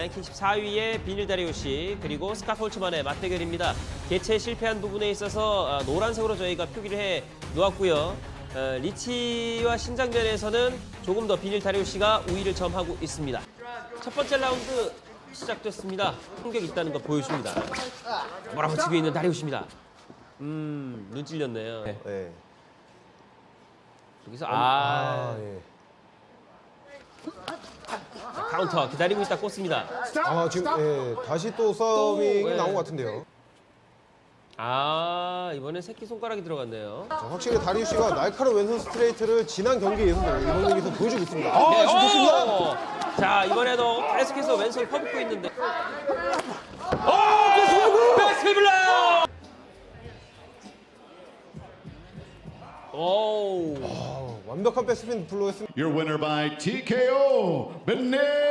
랭킹 14위의 비닐 다리우시 그리고 스카 폴츠만의 맞대결입니다. 개최 실패한 부분에 있어서 아, 노란색으로 저희가 표기를 해 놓았고요. 어, 리치와 신장전에서는 조금 더 비닐 다리우시가 우위를 점하고 있습니다. 첫 번째 라운드 시작됐습니다. 공격 있다는 거 보여줍니다. 몰아붙이고 있는 다리우시입니다. 음, 눈 찔렸네요. 네. 네. 여기서 아, 아, 예. 카운터 기다리고 있다 꽂습니다. 아 지금 예, 다시 또 싸움이 또, 예. 나온 것 같은데요. 아 이번엔 새끼 손가락이 들어갔네요. 자, 확실히 다리우 씨가 날카로운 왼손 스트레이트를 지난 경기에서도 이번 경기에서 보여주고 있습니다. 아, 네, 지금 좋습니다. 오! 자 이번에도 계속해서 왼손 퍼붓고 있는데. 오! 백스피블러! 오! 아, 완벽한 백스핀 블로였습니다. Your winner by TKO, Dariush.